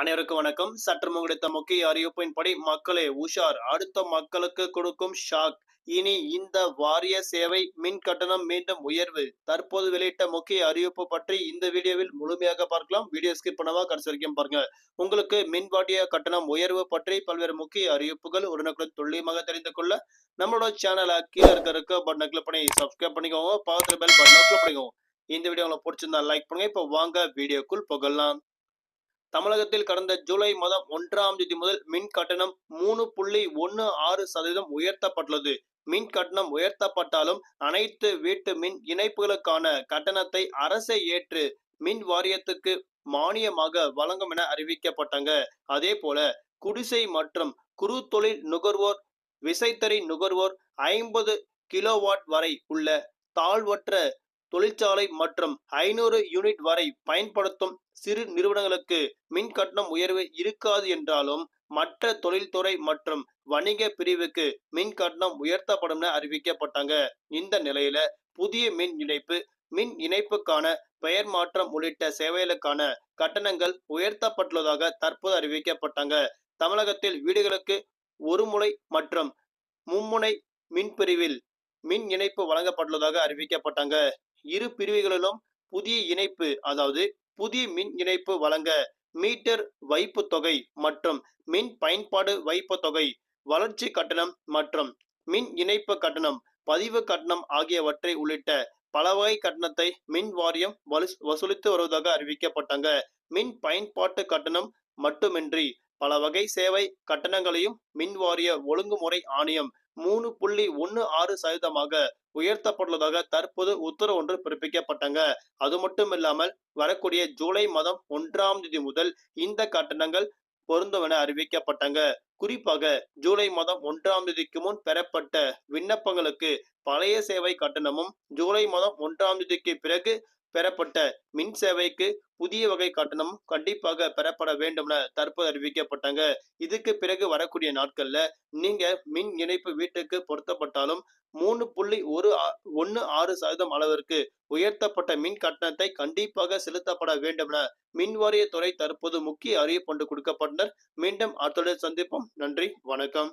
அனைவருக்கும் வணக்கம். சற்று கிடைத்த முக்கிய அறிவிப்பின்படி மக்களே உஷார். அடுத்த மக்களுக்கு கொடுக்கும் ஷாக். இனி இந்த வாரிய சேவை மின் கட்டணம் மீண்டும் உயர்வு. தற்போது வெளியிட்ட முக்கிய அறிவிப்பு பற்றி இந்த வீடியோவில் முழுமையாக பார்க்கலாம். வீடியோ ஸ்கிப் பண்ணவா கடைசி வரைக்கும் பாருங்க. உங்களுக்கு மின் வாரிய கட்டணம் உயர்வு பற்றி பல்வேறு முக்கிய அறிவிப்புகள் உடனுக்குடன் துல்லியமாக தெரிந்து கொள்ள நம்மளோட சேனலை கீழே இருக்க இருக்க பட்டனை கிளிக் பண்ணி சப்ஸ்கிரைப் பண்ணிக்கோங்க. பக்கத்தில் பெல் பட்டனை கிளிக் பண்ணிக்கோங்க. இந்த வீடியோ உங்களுக்கு பிடிச்சிருந்தா லைக் பண்ணுங்க. இப்போ வாங்க வீடியோக்குள் புகழலாம் தமிழகத்தில் கடந்த ஜூலை மாதம் ஒன்றாம் தேதி முதல் மின் கட்டணம் மூணு புள்ளி ஒன்னு ஆறு சதவீதம் உயர்த்தப்பட்டுள்ளது. மின் கட்டணம் உயர்த்தப்பட்டாலும் அனைத்து வீட்டு மின் இணைப்புகளுக்கான கட்டணத்தை அரசே ஏற்று மின் வாரியத்துக்கு மானியமாக வழங்கும் என அறிவிக்கப்பட்டாங்க. அதே போல குடிசை மற்றும் குறு தொழில் நுகர்வோர் விசைத்தறி நுகர்வோர் ஐம்பது கிலோவாட் வரை உள்ள தாழ்வற்ற தொழிற்சாலை மற்றும் ஐநூறு யூனிட் வரை பயன்படுத்தும் சிறு நிறுவனங்களுக்கு மின் கட்டணம் உயர்வு இருக்காது என்றாலும் மற்ற தொழில்துறை மற்றும் வணிக பிரிவுக்கு மின் கட்டணம் உயர்த்தப்படும் என அறிவிக்கப்பட்டாங்க. இந்த நிலையில புதிய மின் இணைப்பு மின் இணைப்புக்கான பெயர் மாற்றம் உள்ளிட்ட சேவைகளுக்கான கட்டணங்கள் உயர்த்தப்பட்டுள்ளதாக தற்போது அறிவிக்கப்பட்டாங்க. தமிழகத்தில் வீடுகளுக்கு ஒரு முனை மற்றும் மும்முனை மின் பிரிவில் மின் இணைப்பு வழங்கப்பட்டுள்ளதாக அறிவிக்கப்பட்டாங்க. இரு பிரிவுகளிலும் புதிய இணைப்பு அதாவது புதிய மின் இணைப்பு வழங்க மீட்டர் வைப்பு தொகை மற்றும் மின் பயன்பாடு வைப்பு தொகை வளர்ச்சி கட்டணம் மற்றும் மின் இணைப்பு கட்டணம் பதிவு கட்டணம் ஆகியவற்றை உள்ளிட்ட பல வகை கட்டணத்தை மின் வாரியம் வசூலித்து வருவதாக அறிவிக்கப்பட்டாங்க. மின் பயன்பாட்டு கட்டணம் மட்டுமின்றி பல வகை சேவை கட்டணங்களையும் மின் வாரிய ஒழுங்குமுறை ஆணையம் மூணு புள்ளி ஒன்னு ஆறு சதவீதமாக உயர்த்தப்பட்டுள்ளதாக தற்போது உத்தரவு ஒன்று பிறப்பிக்கப்பட்டாங்க. அது மட்டும் இல்லாமல் வரக்கூடிய ஜூலை மாதம் ஒன்றாம் தேதி முதல் இந்த கட்டணங்கள் பொருந்தும் என அறிவிக்கப்பட்டாங்க. குறிப்பாக ஜூலை மாதம் ஒன்றாம் தேதிக்கு முன் பெறப்பட்ட விண்ணப்பங்களுக்கு பழைய சேவை கட்டணமும் ஜூலை மாதம் ஒன்றாம் தேதிக்கு பிறகு பெறப்பட்ட மின் சேவைக்கு புதிய வகை கட்டணம் கண்டிப்பாக பெறப்பட வேண்டும் என தற்போது அறிவிக்கப்பட்டாங்க. இதுக்கு பிறகு வரக்கூடிய நாட்கள்ல நீங்க மின் இணைப்பு வீட்டுக்கு பொருத்தப்பட்டாலும் மூணு புள்ளி ஒரு ஒன்னு ஆறு சதவீதம் அளவிற்கு உயர்த்தப்பட்ட மின் கட்டணத்தை கண்டிப்பாக செலுத்தப்பட வேண்டும் என மின் துறை தற்போது முக்கிய அறிவிப்பு கொண்டு கொடுக்கப்பட்டனர். மீண்டும் அடுத்த சந்திப்போம். நன்றி. வணக்கம்.